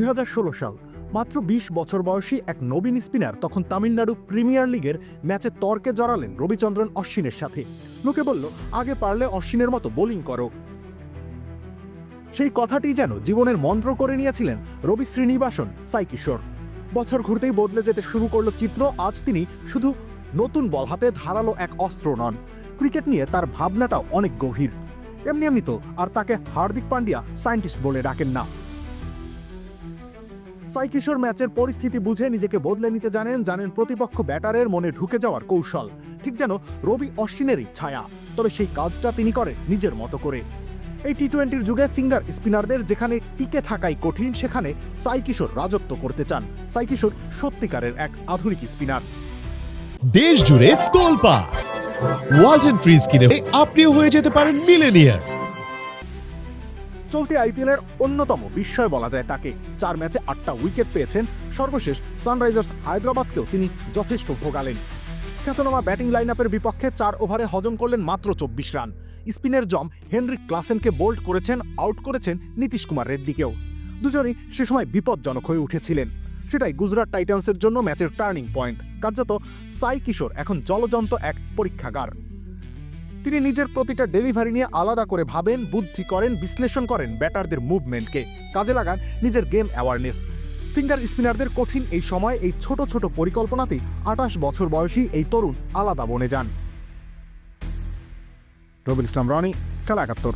দুই হাজার ষোলো সাল, মাত্র ২০ বছর বয়সী এক নবীন স্পিনার তখন তামিলনাড়ু প্রিমিয়ার লিগের ম্যাচে তর্কে জড়ালেন রবিচন্দ্রন অশ্বিনের সাথে। লোকে বলল, আগে পারলে অশ্বিনের মতো বোলিং করো। সেই কথাটি যেন জীবনের মন্ত্র করে নিয়েছিলেন রবি শ্রীনিবাসন, সাই কিশোর। বছর ঘুরতেই বদলে যেতে শুরু করল চিত্র, আজ তিনি শুধু নতুন বল হাতে ধারালো এক অস্ত্র নন। ক্রিকেট নিয়ে তার ভাবনাটাও অনেক গভীর। এমনি এমনি তো আর তাকে হার্দিক পান্ডিয়া সায়েন্টিস্ট বলে ডাকেন না। সাই কিশোর ম্যাচের পরিস্থিতি বুঝে নিজেকে বদলে নিতে জানেন জানেন প্রতিপক্ষ ব্যাটারের মনে ঢুকে যাওয়ার কৌশল। ঠিক যেন রবি অশ্বিনেরই ছায়া। তবে সেই কাজটা তিনি করেন নিজের মতো করে। এই টি টোয়েন্টির যুগে ফিঙ্গার স্পিনারদের যেখানে টিকে থাকাই কঠিন, সেখানে সাইকিশোর রাজত্ব করতে চান। সাইকিশোর সত্যিকারের এক আধুনিক স্পিনার। দেশ জুড়ে তোলপা ওয়ালটন ফ্রিজ কিনে আপনিও হয়ে যেতে পারেন মিলেনিয়ার। চলতি আইপিএলের অন্যতম বিস্ময় বলা যায় তাকে। চার ম্যাচে আটটা উইকেট পেয়েছেন। সর্বশেষ সানরাইজার্স হায়দ্রাবাদকেও তিনি যথেষ্ট ভোগালেন। খ্যাতনামা ব্যাটিং লাইন বিপক্ষে চার ওভারে হজম করলেন মাত্র চব্বিশ রান। স্পিনের জম হেনরিক ক্লাসেনকে বোল্ড করেছেন, আউট করেছেন নীতিশ কুমার রেড্ডিকেও। দুজনই সে সময় বিপজ্জনক হয়ে উঠেছিলেন। সেটাই গুজরাট টাইটান্সের জন্য ম্যাচের টার্নিং পয়েন্ট। কার্যত সাই কিশোর এখন জলজন্ত এক পরীক্ষাগার। তিনি নিজের প্রতিটা ডেলিভারি নিয়ে আলাদা করে ভাবেন, বুদ্ধি করেন, বিশ্লেষণ করেন ব্যাটারদের মুভমেন্টকে। কাজে লাগান নিজের গেম অ্যাওয়ারনেস। ফিঙ্গার স্পিনারদের কঠিন এই সময় এই ছোট ছোট পরিকল্পনাতেই আঠাশ বছর বয়সী এই তরুণ আলাদা বনে যান। রবিল ইসলাম, রনি, খেলা একাত্তর।